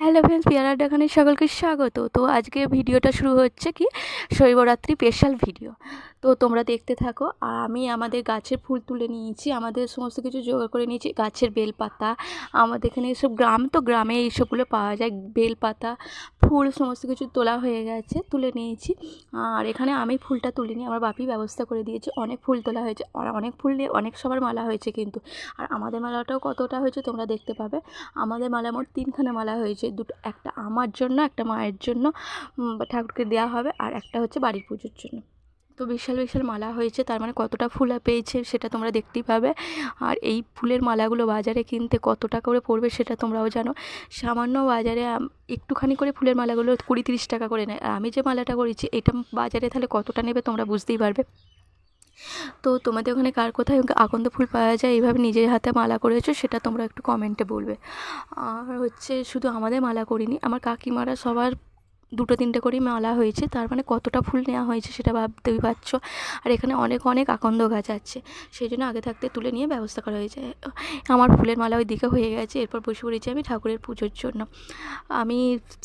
Hello friends peer আড্ডাখানে সকলকে স্বাগত। তো আজকে ভিডিওটা শুরু হচ্ছে কি? শৈবরাত্রি স্পেশাল ভিডিও তো তোমরা দেখতে থাকো আর আমি আমাদের গাছের ফুল তুলে নিয়েছি, আমাদের সমস্ত কিছু জোগাড় করে নিয়েছি, গাছের বেলপাতা, আমাদের এখানে এসব গ্রাম, তো গ্রামে এইসবগুলো পাওয়া যায়, বেলপাতা, ফুল সমস্ত কিছু তোলা হয়ে গেছে, তুলে নিয়েছি। আর এখানে আমি ফুলটা তুলিনি, আমার বাপি ব্যবস্থা করে দিয়েছে, অনেক ফুল তোলা হয়েছে, আর অনেক ফুল নিয়ে অনেক সবার মালা হয়েছে কিন্তু। আর আমাদের মালাটাও কতটা হয়েছে তোমরা দেখতে পাবে। আমাদের মালা মোট তিনখানা মালা হয়েছে। দুটো, একটা আমার জন্য, একটা মায়ের জন্য ঠাকুরকে দেওয়া হবে আর একটা হচ্ছে বাড়ির পুজোর জন্য। তো বিশাল বিশাল মালা হয়েছে, তার মানে কতটা ফুল পেয়েছে সেটা তোমরা দেখতেই পাবে। আর এই ফুলের মালাগুলো বাজারে কিনতে কত টাকা করে পড়বে সেটা তোমরাও জানো। সামান্য বাজারে একটুখানি করে ফুলের মালাগুলো কুড়ি, তিরিশ টাকা করে নেয়। আর আমি যে মালাটা করেছি, এটা বাজারে তাহলে কতটা নেবে তোমরা বুঝতেই পারবে। তো তোমাদের ওখানে কার কোথায় আকন্দ ফুল পাওয়া যায় এইভাবে নিজের হাতে মালা করেছ সেটা তোমরা একটু কমেন্টে বলবে। আর হচ্ছে শুধু আমাদের মালা করিনি, আমার কাকিমারা সবার দুটো তিনটে করেই মালা হয়েছে। তার মানে কতটা ফুল নেওয়া হয়েছে সেটা ভাবতেই পারছ? আর এখানে অনেক অনেক আকন্দ গাছ আছে। সেই জন্য আগে থাকতে তুলে নিয়ে ব্যবস্থা করা হয়েছে। আমার ফুলের মালা ওই দিকে হয়ে গেছে। এরপর বসে পড়েছি আমি ঠাকুরের পুজোর জন্য। আমি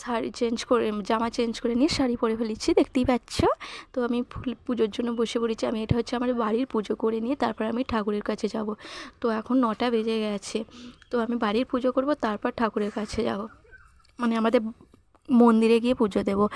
শাড়ি চেঞ্জ করে, জামা চেঞ্জ করে নিয়ে শাড়ি পরে ফেলেছি, দেখতেই পাচ্ছ? তো আমি ফুল পুজোর জন্য বসে পড়েছি। আমি এটা হচ্ছে আমার বাড়ির পুজো করে নিয়ে তারপর আমি ঠাকুরের কাছে যাব। তো এখন নটা বেজে গেছে। তো আমি বাড়ির পুজো করব, তারপর ঠাকুরের কাছে যাব। মানে আমাদের মন্দিরে গিয়ে পুজো দেবো।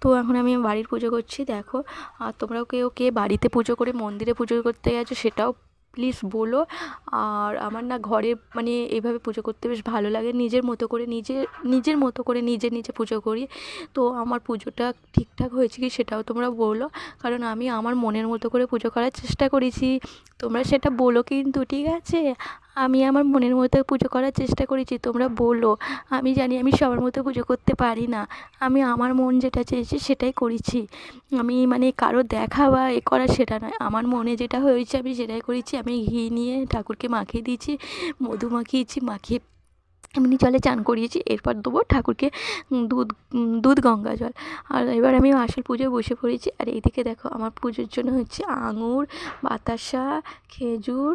তো এখন আমি বাড়ির পুজো করছি, দেখো। আর তোমরাও কেউ কে বাড়িতে পুজো করে মন্দিরে পুজো করতে গেছো সেটাও প্লিজ বলো। আর আমার না ঘরে মানে এইভাবে পুজো করতে বেশ ভালো লাগে, নিজের মতো করে নিজে, নিজের মতো করে নিজে নিজে পুজো করি। তো আমার পুজোটা ঠিকঠাক হয়েছে কি সেটাও তোমরা বলো। কারণ আমি আমার মনের মতো করে পুজো করার চেষ্টা করেছি। তোমরা সেটা বলো কিন্তু, ঠিক আছে? আমি আমার মনের মতো পুজো করার চেষ্টা করেছি, তোমরা বলো। আমি জানি আমি সবার মতো পুজো করতে পারি না। আমি আমার মন যেটা চেয়েছি সেটাই করেছি। আমি মানে কারও দেখা বা এ করা সেটা নয়। আমার মনে যেটা হয়েছে আমি সেটাই করেছি। আমি ঘি নিয়ে ঠাকুরকে মাখিয়ে দিয়েছি, মধু মাখিয়েছি, মাখিয়ে এমনি জলে চান করিয়েছি। এরপর দেবো ঠাকুরকে দুধ দুধ, গঙ্গা জল। আর এবার আমি আসল পুজোয় বসে পড়েছি। আর এইদিকে দেখো আমার পুজোর জন্য হচ্ছে আঙুর, বাতাসা, খেজুর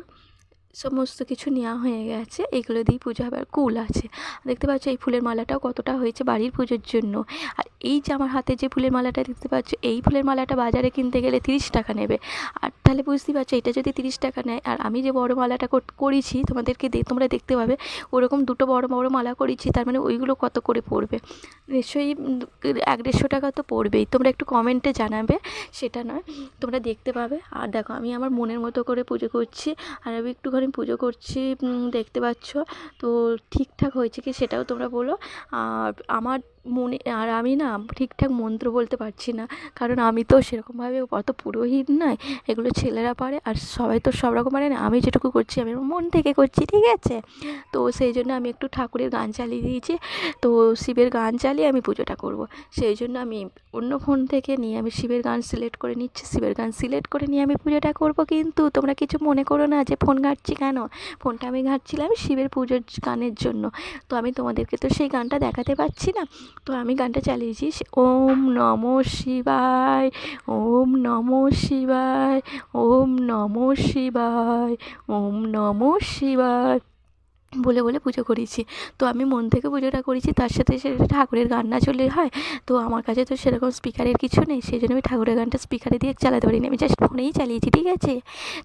সমস্ত কিছু নেওয়া হয়ে গেছে। এগুলো দিয়েই পুজো হবে আর কুল আছে। দেখতে পাচ্ছ এই ফুলের মালাটাও কতটা হয়েছে বাড়ির পুজোর জন্য। আর এই যে আমার হাতে যে ফুলের মালাটা দেখতে পাচ্ছ, এই ফুলের মালাটা বাজারে কিনতে গেলে তিরিশ টাকা নেবে। আর তাহলে বুঝতেই পারছ, এটা যদি তিরিশ টাকা নেয়, আর আমি যে বড় মালাটা কর- করেছি, তোমাদেরকে দে, তোমরা দেখতে পাবে, ওরকম দুটো বড় বড় মালা করেছি, তার মানে ওইগুলো কত করে পড়বে? নিশ্চয়ই এক দেড়শো টাকা তো পড়বেই। তোমরা একটু কমেন্টে জানাবে, সেটা নয়। তোমরা দেখতে পাবে। আর দেখো, আমি আমার মনের মতো করে পুজো করছি। আর আমি একটুখানি পুজো করছি দেখতে পাচ্ছ। তো ঠিকঠাক হয়েছে কি সেটাও তোমরা বলো। আর আমার মনে, আর আমি না ঠিকঠাক মন্ত্র বলতে পারছি না। কারণ আমি তো সেরকমভাবে অত পুরোহিত নয় এগুলো ছেলেরা পারে আর সবাই তো সব রকম পারে না। আমি যেটুকু করছি, আমি আমার মন থেকে করছি, ঠিক আছে? তো সেই জন্য আমি একটু ঠাকুরের গান চালিয়ে দিয়েছি। তো শিবের গান চালিয়ে আমি পুজোটা করব। সেই জন্য আমি অন্য ফোন থেকে নিয়ে আমি শিবের গান সিলেক্ট করে নিচ্ছি। শিবের গান সিলেক্ট করে নিয়ে আমি পুজোটা করব কিন্তু তোমরা কিছু মনে করো না যে ফোন ঘাঁটছি কেন? ফোনটা আমি ঘাঁটছিলাম শিবের পুজোর গানের জন্য। তো আমি তোমাদেরকে তো সেই গানটা দেখাতে পারছি না। তো আমি গানটা চালিয়েছি ওম নম শিবায়, ওম নম শিবায়, ওম নম শিবায়, ওম নম শিবায়। বলে বলে পুজো করেছি। তো আমি মন থেকে পুজোটা করেছি, তার সাথে সেটা ঠাকুরের গান না চলে হয়? তো আমার কাছে তো সেরকম স্পিকারের কিছু নেই, সেই জন্য আমি ঠাকুরের গানটা স্পিকারে দিয়ে চালাতে পারিনি। আমি জাস্ট ফোনেই চালিয়েছি, ঠিক আছে?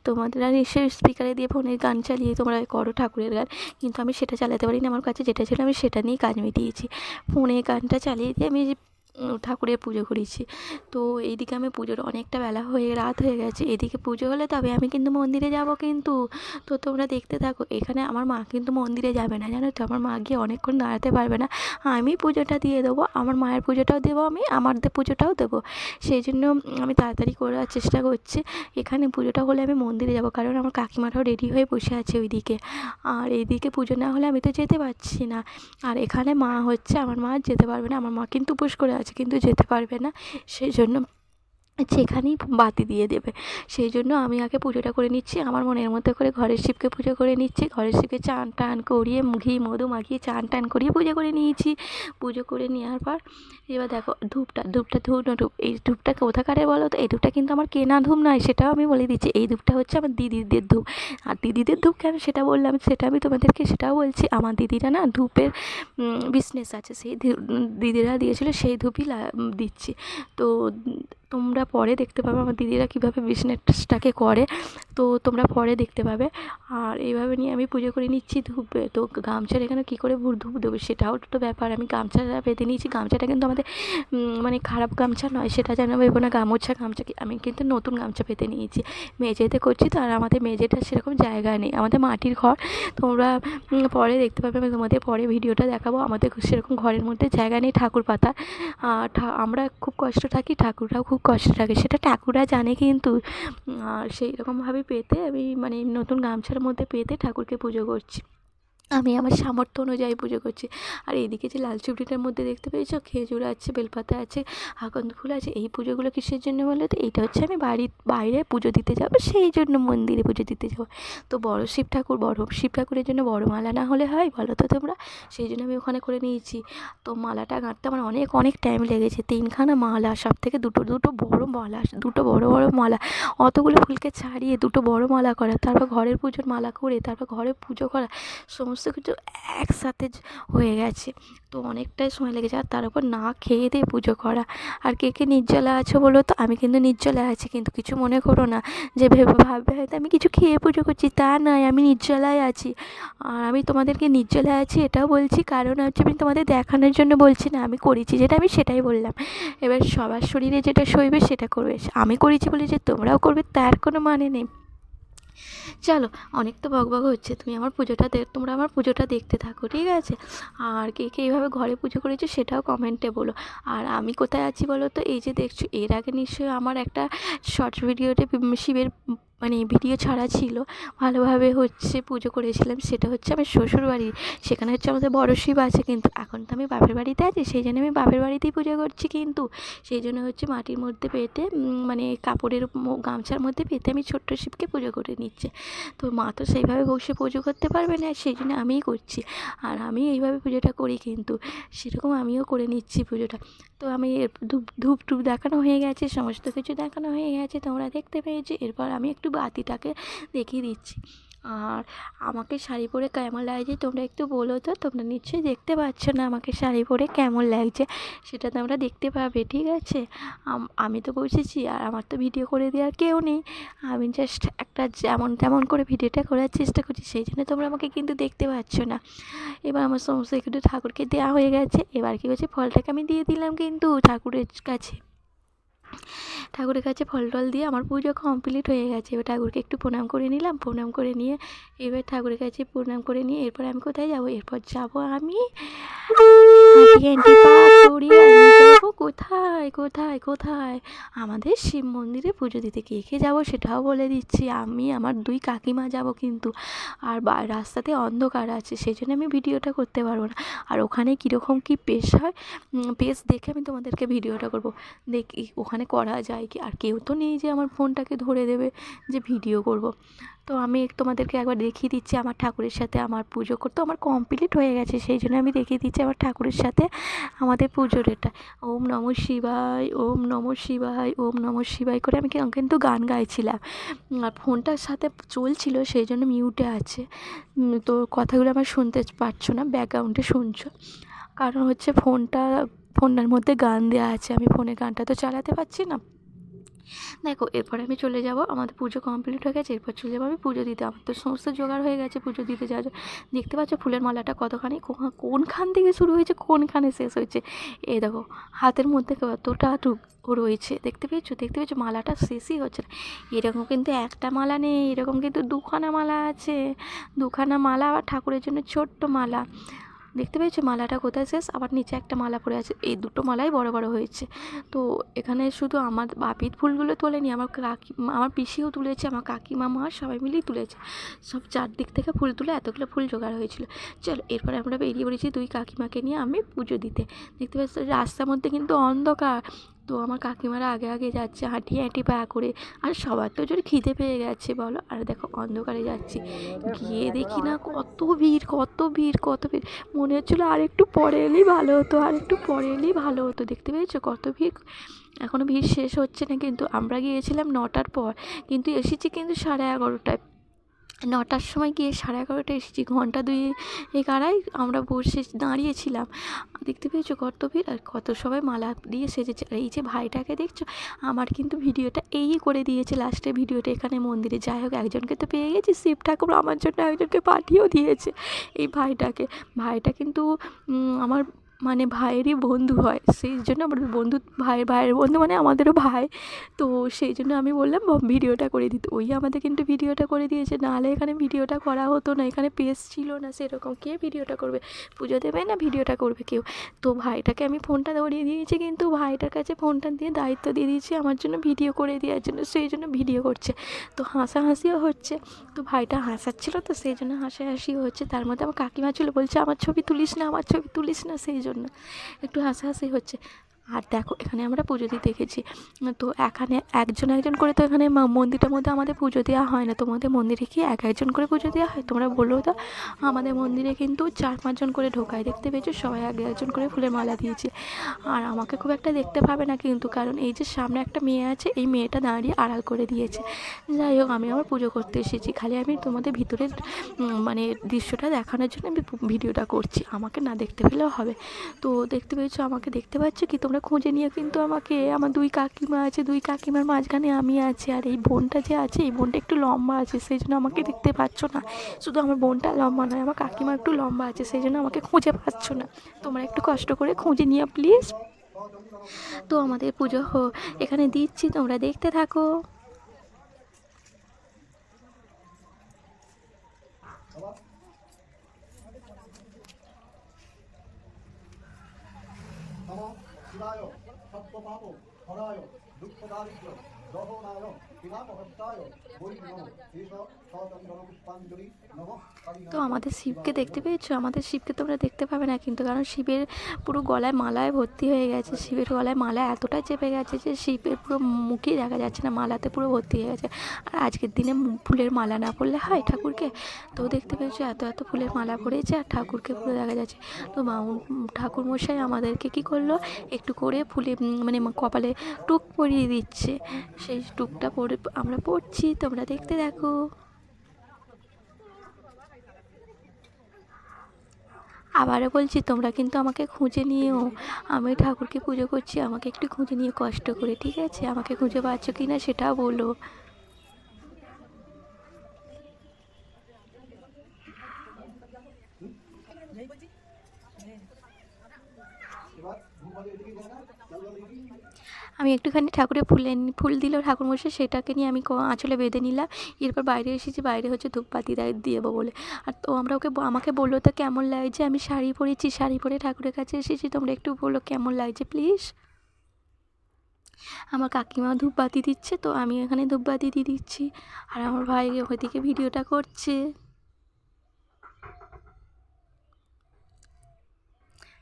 তোমাদের আর নিশ্চয়ই স্পিকারে দিয়ে ফোনের গান চালিয়ে তোমরা করো ঠাকুরের গান। কিন্তু আমি সেটা চালাতে পারিনি, আমার কাছে যেটা ছিল আমি সেটা নিয়েই কাজ মিটিয়েছি। ফোনে গানটা চালিয়ে দিয়ে আমি ঠাকুরের পুজো করেছি। তো এইদিকে আমি পুজোর অনেকটা বেলা হয়ে, রাত হয়ে গেছে। এদিকে পুজো হলে তবে আমি কিন্তু মন্দিরে যাব কিন্তু। তো তোমরা দেখতে থাকো, এখানে আমার মা কিন্তু মন্দিরে যাবে না, জানো তো? আমার মা গিয়ে অনেকক্ষণ দাঁড়াতে পারবে না। আমি পুজোটা দিয়ে দেবো, আমার মায়ের পুজোটাও দেবো আমি, আমার পুজোটাও দেবো। সেই জন্য আমি তাড়াতাড়ি করার চেষ্টা করছি। এখানে পুজোটা হলে আমি মন্দিরে যাব, কারণ আমার কাকিমারাও রেডি হয়ে বসে আছে ওইদিকে। আর এইদিকে পুজো না হলে আমি তো যেতে পারছি না। আর এখানে মা হচ্ছে, আমার মা যেতে পারবে না। আমার মা কিন্তু উপোস করে আছে। কিন্তু যেতে পারবে না। সেই জন্য যেখানেই বাতি দিয়ে দেবে। সেই জন্য আমি আগে পুজোটা করে নিচ্ছি। আমার মনের মধ্যে করে ঘরের শিবকে পুজো করে নিচ্ছি। ঘরের শিবকে চান টান করিয়ে ঘি মধু মাখিয়ে চান টান করিয়ে পুজো করে নিয়েছি। পুজো করে নেওয়ার পর এবার দেখো, ধূপটা ধূপটা ধূপ না ধূপ, এই ধূপটা কোথাকারে বলো তো? এই ধূপটা কিন্তু আমার কেনা ধূপ নয়, সেটাও আমি বলে দিচ্ছি। এই ধূপটা হচ্ছে আমার দিদিদের ধূপ। আর দিদিদের ধূপ কেন সেটা বললাম, সেটা আমি তোমাদেরকে সেটাও বলছি। আমার দিদিরা না ধূপের বিজনেস আছে। সেই দিদিরা দিয়েছিলো, সেই ধূপই দিচ্ছি। তো, তোমরা পরে দেখতে পাবে আমার দিদিরা কীভাবে বিজনেসটাকে করে। তো, তোমরা পরে দেখতে পাবে। আর এইভাবে নিয়ে আমি পুজো করে নিচ্ছি ধূপে। তো গামছার এখানে কী করে ধূপ দেবো সেটাও তো ব্যাপার। আমি গামছাটা পেতে নিয়েছি। গামছাটা কিন্তু আমাদের উম, মানে খারাপ গামছা নয় সেটা যেন ভেবো না গামোছা গামছা কি আমি কিন্তু নতুন গামছা পেতে নিয়েছি। মেঝেতে করছি তো আর আমাদের মেঝেটা সেরকম জায়গা নেই। আমাদের মাটির ঘর তোমরা পরে দেখতে পাবে আমি তোমাদের পরে ভিডিওটা দেখাবো। আমাদের সেরকম ঘরের মধ্যে জায়গা নেই ঠাকুর পাতা আমরা খুব কষ্ট থাকি ঠাকুররাও খুব কষ্ট থাকে সেটা ঠাকুররা জানে কিন্তু। সেই রকমভাবে পেতে আমি মানে নতুন গামছার মধ্যে পেতে ঠাকুরকে পুজো করছি। আমি আমার সামর্থ্য অনুযায়ী পুজো করছি। আর এইদিকে যে লাল চুবড়িটার মধ্যে দেখতে পেয়েছ, খেজুর আছে, বেলপাতা আছে, আকন্দ ফুল আছে, এই পুজোগুলো কিসের জন্য বলো তো? এইটা হচ্ছে আমি বাড়ির বাইরে পুজো দিতে যাব, সেই জন্য মন্দিরে পুজো দিতে যাব। তো বড় শিব ঠাকুর, বড় শিব ঠাকুরের জন্য বড় মালা না হলে হয়, বলো তো তোমরা? সেই জন্য আমি ওখানে করে নিয়েছি। তো মালাটা গাঁথতে আমার অনেক অনেক টাইম লেগেছে। তিনখানা মালা সব থেকে দুটো দুটো বড় মালা, দুটো বড় বড় মালা, অতগুলো ফুলকে ছাড়িয়ে দুটো বড় মালা করা, তারপর ঘরের পুজোর মালা করে, তারপর ঘরে পুজো করা, সমস্ত কিছু একসাথে হয়ে গেছে। তো অনেকটাই সময় লেগেছে আর তার উপর না খেয়ে দিয়ে পুজো করা। আর কে কে নির্জলা আছো বলো তো? আমি কিন্তু নির্জলা আছি, কিন্তু কিছু মনে করো না। যে ভেবে ভাববে হয়তো আমি কিছু খেয়ে পুজো করছি, তা নয়, আমি নির্জলায় আছি। আর আমি তোমাদেরকে নির্জলায় আছি এটাও বলছি, কারণ হচ্ছে আমি তোমাদের দেখানোর জন্য বলছি না, আমি করেছি যেটা, আমি সেটাই বললাম। এবার সবার শরীরে যেটা সইবে সেটা করবে, আমি করেছি বলে যে তোমরাও করবে, তার কোনো মানে নেই। চলো, অনেক তো বকবক হচ্ছে, তুমি আমার পুজোটা দেখ তোমরা আমার পুজোটা দেখতে থাকো, ঠিক আছে? আর কে কে এইভাবে ঘরে পুজো করেছ সেটাও কমেন্টে বলো। আর আমি কোথায় আছি বলো তো? এই যে দেখছ, এর আগে নিশ্চয়ই আমার একটা শর্টস ভিডিওতে শিবের মানে ভিডিও ছাড়া ছিল, ভালোভাবে হচ্ছে পুজো করেছিলাম, সেটা হচ্ছে আমার শ্বশুর বাড়ি। সেখানে হচ্ছে আমাদের বড় শিব আছে কিন্তু এখন তো আমি বাপের বাড়িতে আছি, সেই জন্য আমি বাপের বাড়িতেই পুজো করছি কিন্তু। সেই জন্য হচ্ছে মাটির মধ্যে পেতে মানে কাপড়ের গামছার মধ্যে পেতে আমি ছোট্ট শিবকে পুজো করে নিচ্ছে। তো মা তো সেইভাবে বসে পুজো করতে পারবে না, সেই জন্য আমিই করছি। আর আমি এইভাবে পুজোটা করি কিন্তু, সেরকম আমিও করে নিচ্ছি পুজোটা। তো আমি ধূপ ধূপ টুপ দেখানো হয়ে গেছে, সমস্ত কিছু দেখানো হয়ে গেছে, তোমরা দেখতে পেয়েছি। এরপর আমি একটু বাতিটাকে দেখিয়ে দিচ্ছি। আর আমাকে শাড়ি পরে কেমন লাগছে তোমরা একটু বলো তো। তোমরা নিশ্চয়ই দেখতে পাচ্ছ না আমাকে শাড়ি পরে কেমন লাগছে, সেটা তোমরা দেখতে পাবে, ঠিক আছে? আমি তো বসেছি আর আমার তো ভিডিও করে দেওয়ার কেউ নেই। আমি জাস্ট একটা যেমন তেমন করে ভিডিওটা করার চেষ্টা করছি, সেই জন্য তোমরা আমাকে কিন্তু দেখতে পাচ্ছ না। এবার আমার সমস্ত একটু ঠাকুরকে দেওয়া হয়ে গেছে, এবার কী হচ্ছে ফলটাকে আমি দিয়ে দিলাম কিন্তু ঠাকুরের কাছে। ঠাকুরের কাছে ফল টল দিয়ে আমার পুজো কমপ্লিট হয়ে গেছে। এবার ঠাকুরকে একটু প্রণাম করে নিলাম। প্রণাম করে নিয়ে এবার ঠাকুরের কাছে প্রণাম করে নিয়ে এরপর আমি কোথায় যাব? এরপর যাব আমি হাঁটি কোথায় কোথায় কোথায়? আমাদের শিব মন্দিরে পুজো দিতে কে কে যাব সেটাও বলে দিচ্ছি। আমি, আমার দুই কাকিমা যাব কিন্তু। আর রাস্তাতে অন্ধকার আছে সেই জন্য আমি ভিডিওটা করতে পারব না। আর ওখানে কীরকম কী পেশ হয় পেশ দেখে আমি তোমাদেরকে ভিডিওটা করব। দেখি, ওখানে করা যায় কি? আর কেউ তো নেই যে আমার ফোনটাকে ধরে দেবে যে ভিডিও করব। তো আমি তোমাদেরকে একবার দেখিয়ে দিচ্ছি আমার ঠাকুরের সাথে আমার পুজো করতে আমার কমপ্লিট হয়ে গেছে, সেই জন্য আমি দেখিয়ে দিচ্ছি আমার ঠাকুরের সাথে আমাদের পুজোর এটা। ওম নম শিবায়, ওম নম শিবায়, ওম নম শিবায় করে আমি কিন্তু গান গাইছিলাম। আর ফোনটার সাথে চলছিল, সেই জন্য মিউটে আছে। তো কথাগুলো আমার শুনতে পারছ না ব্যাকগ্রাউন্ডে শুনছো। কারণ হচ্ছে ফোনটা, ফোনটার মধ্যে গান দেওয়া আছে, আমি ফোনে গানটা তো চালাতে পারছি না। দেখো, এরপরে আমি চলে যাব, আমাদের পুজো কমপ্লিট হয়ে গেছে, এরপর চলে যাব আমি পুজো দিতে। আমার তো সমস্ত জোগাড় হয়ে গেছে পুজো দিতে জন্য। দেখতে পাচ্ছ ফুলের মালাটা কতখানি কোন- কোনখান থেকে শুরু হয়েছে, কোনখানে শেষ হয়েছে? এ দেখো, হাতের মধ্যে কতটা টুক রয়েছে, দেখতে পেয়েছ? দেখতে পেয়েছ, মালাটা শেষই হচ্ছে না। এরকম কিন্তু একটা মালা নেই, এরকম কিন্তু দুখানা মালা আছে। দুখানা মালা আবার ঠাকুরের জন্য ছোট্ট মালা। দেখতে পেয়েছ মালাটা কোথায় শেষ? আবার নিচে একটা মালা পড়ে আছে। এই দুটো মালাই বড় বড় হয়েছে। তো এখানে শুধু আমার বাপির ফুলগুলো তোলেনি, আমার কাকি, আমার পিসিও তুলেছে, আমার কাকিমা, মা সবাই মিলেই তুলেছে। সব চারদিক থেকে ফুল তুলে এতগুলো ফুল জোগাড় হয়েছিল। চলো, এরপরে আমরা বেরিয়ে পড়েছি দুই কাকিমাকে নিয়ে আমি পুজো দিতে। দেখতে পাচ্ছি রাস্তার মধ্যে কিন্তু অন্ধকার। তো আমার কাকিমারা আগে আগে যাচ্ছে, হাঁটি হাঁটি পা করে। আর সবার তো জোর খিদে পেয়ে গেছে, বলো। আর দেখো, অন্ধকারে যাচ্ছি। গিয়ে দেখি না কত ভিড় কত ভিড় কত ভিড়। মনে হচ্ছিল আর একটু পরে এলেই ভালো হতো, আর একটু পরে এলেই ভালো হতো। দেখতে পেয়েছ কত ভিড়? এখনও ভিড় শেষ হচ্ছে না, কিন্তু আমরা গিয়েছিলাম নটার পর। কিন্তু এসেছি কিন্তু সাড়ে এগারোটায়। নটার সময় গিয়ে সাড়ে এগারোটায় এসেছি, ঘণ্টা এক আড়াই আমরা বসে দাঁড়িয়েছিলাম। দেখতে পেয়েছ কত ভিড়? আর কত সবাই মালা দিয়ে সেজেছে। আর এই যে ভাইটাকে দেখছ, আমার কিন্তু ভিডিওটা এই করে দিয়েছে লাস্টে ভিডিওটা এখানে মন্দিরে। যাই হোক, একজনকে তো পেয়ে গেছি, শিব ঠাকুর আমার জন্য একজনকে পাঠিয়েও দিয়েছে এই ভাইটাকে। ভাইটা কিন্তু আমার মানে ভাইয়েরই বন্ধু হয়, সেই জন্য আমার বন্ধু, ভাই, ভাইয়ের বন্ধু মানে আমাদেরও ভাই। তো সেই জন্য আমি বললাম ভিডিওটা করে দিতে ওই আমাদের কিন্তু ভিডিওটা করে দিয়েছে, নাহলে এখানে ভিডিওটা করা হতো না, এখানে পেজ ছিল না, সেরকম কে ভিডিওটা করবে? পুজো দেবে না, ভিডিওটা করবে কেউ? তো ভাইটাকে আমি ফোনটা ধরিয়ে দিয়েছি, কিন্তু ভাইটার কাছে ফোনটা দিয়ে দায়িত্ব দিয়ে দিয়েছি, আমার জন্য ভিডিও করে দেওয়ার জন্য, সেই জন্য ভিডিও করছে। তো হাসাহাসিও হচ্ছে, তো ভাইটা হাসাচ্ছিল তো, সেই জন্য হাসাহাসিও হচ্ছে। তার মধ্যে আমার কাকিমা ছিল, বলছে, আমার ছবি তুলিস না, আমার ছবি তুলিস না। সেই জন্য একটু হাসাহাসি হচ্ছে। আর দেখো, এখানে আমরা পুজো দিতে গেছি তো এখানে একজন একজন করে তো এখানে মন্দিরটার মধ্যে আমাদের পুজো দেওয়া হয় না। তোমাদের মন্দিরে কি এক একজন করে পুজো দেওয়া হয়? তোমরা বলো তো। আমাদের মন্দিরে কিন্তু চার পাঁচজন করে ঢোকায়। দেখতে পেয়েছ? সবাই এক একজন করে ফুলের মালা দিয়েছে। আর আমাকে খুব একটা দেখতে পাবে না কিন্তু, কারণ এই যে সামনে একটা মেয়ে আছে, এই মেয়েটা দাঁড়িয়ে আড়াল করে দিয়েছে। যাই হোক, আমি আমার পুজো করতে এসেছি। খালি আমি তোমাদের ভিতরের মানে দৃশ্যটা দেখানোর জন্য আমি ভিডিওটা করছি। আমাকে না দেখতে পেলেও হবে। তো দেখতে পেয়েছ? আমাকে দেখতে পাচ্ছ কি? তোমরা খুঁজে নিয়ে কিন্তু আমাকে, আমার দুই কাকিমা আছে, দুই কাকিমার মাঝখানে আমি আছি। আর এই বোনটা যে আছে, এই বোনটা একটু লম্বা আছে সেই জন্য আমাকে দেখতে পাচ্ছ না। শুধু আমার বোনটা লম্বা নয়, আমার কাকিমা একটু লম্বা আছে সেই জন্য আমাকে খুঁজে পাচ্ছ না। তোমরা একটু কষ্ট করে খুঁজে নিয়ে প্লিজ। তো আমাদের পুজো এখানে দিচ্ছি, তোমরা দেখতে থাকো। শিবায় সত্যপাপ হরায় দুঃখ দারিদ্র তো আমাদের শিবকে দেখতে পেয়েছ? আমাদের শিবকে তোমরা দেখতে পাবে না কিন্তু, কারণ শিবের পুরো গলায় মালায় ভর্তি হয়ে গেছে। শিবের গলায় মালা এতটা চেপে গেছে যে শিবের পুরো মুখেই দেখা যাচ্ছে না, মালাতে পুরো ভর্তি হয়ে গেছে। আর আজকের দিনে ফুলের মালা না পড়লে হয় ঠাকুরকে? তো দেখতে পেয়েছ, এত এত ফুলের মালা পড়েছে আর ঠাকুরকে পুরো দেখা যাচ্ছে। তো মাউন ঠাকুর মশাই আমাদেরকে কি করল? একটু করে ফুলে মানে কপালে টুক পরিয়ে দিচ্ছে। সেই টুকটা পড়ে, আমরা পড়ছি, তোমরা দেখতে দেখো। আবারও বলছি, তোমরা কিন্তু আমাকে খুঁজে নিয়েও আমি ঠাকুরকে পুজো করছি, আমাকে একটু খুঁজে নিয়ে কষ্ট করে, ঠিক আছে? আমাকে খুঁজে পাচ্ছ কি না সেটাও বলো। আমি একটুখানি ঠাকুরে ফুলে ফুল দিল ঠাকুরমশাই সেটাকে নিয়ে আমি আঁচলে বেঁধে নিলাম। এরপর বাইরে এসেছি, বাইরে হচ্ছে ধূপপাতি দেয় দেবো বলে। আর তো আমরা ওকে আমাকে বলল, তো কেমন লাগছে? আমি শাড়ি পরেছি, শাড়ি পরে ঠাকুরের কাছে এসেছি, তোমরা একটু বলো কেমন লাগছে প্লিজ আমার কাকিমা ধূপবাতি দিচ্ছে, তো আমি এখানে ধূপবাতি দিয়ে দিচ্ছি। আর আমার ভাই ওইদিকে ভিডিওটা করছে।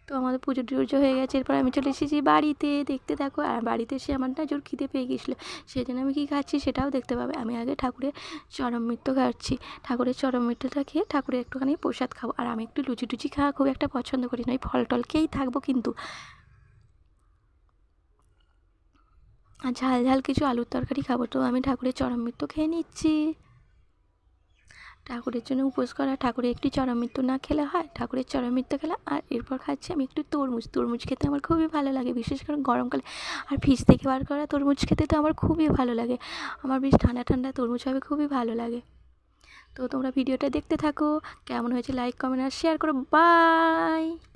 তো আমাদের পুজো টুজো হয়ে গেছে। এরপর আমি চলে এসেছি বাড়িতে। দেখতে থাকো, আর বাড়িতে এসে আমার না জোর খিদে পেয়ে গেছিল। জন্য আমি কী খাচ্ছি সেটাও দেখতে পাবে। আমি আগে ঠাকুরের চরম মৃত্যু খাচ্ছি। ঠাকুরের চরম মৃত্যুটা খেয়ে ঠাকুরের একটুখানি প্রসাদ খাব। আর আমি একটু লুচি টুচি খাওয়া খুব একটা পছন্দ করি না। ওই ফল টল খেয়েই থাকব কিন্তু। আর ঝাল ঝাল কিছু আলুর তরকারি খাব। তো আমি ঠাকুরের চরম মৃত্যু খেয়ে নিচ্ছি। ঠাকুরের জন্য উপোস করা। ঠাকুরের একটি চরমৃত্যু না খেলে হয়, ঠাকুরের চরমৃত্যু খেলা আর এরপর খাচ্ছি আমি একটু তরমুজ। তরমুজ খেতে আমার খুবই ভালো লাগে, বিশেষ করে গরমকালে। আর ফ্রিজ থেকে বার করা তরমুজ খেতে তো আমার খুবই ভালো লাগে। আমার বেশ ঠান্ডা ঠান্ডা তরমুজ হবে, খুবই ভালো লাগে। তো তোমরা ভিডিওটা দেখতে থাকো। কেমন হয়েছে লাইক কমেন্ট আর শেয়ার করো। বাই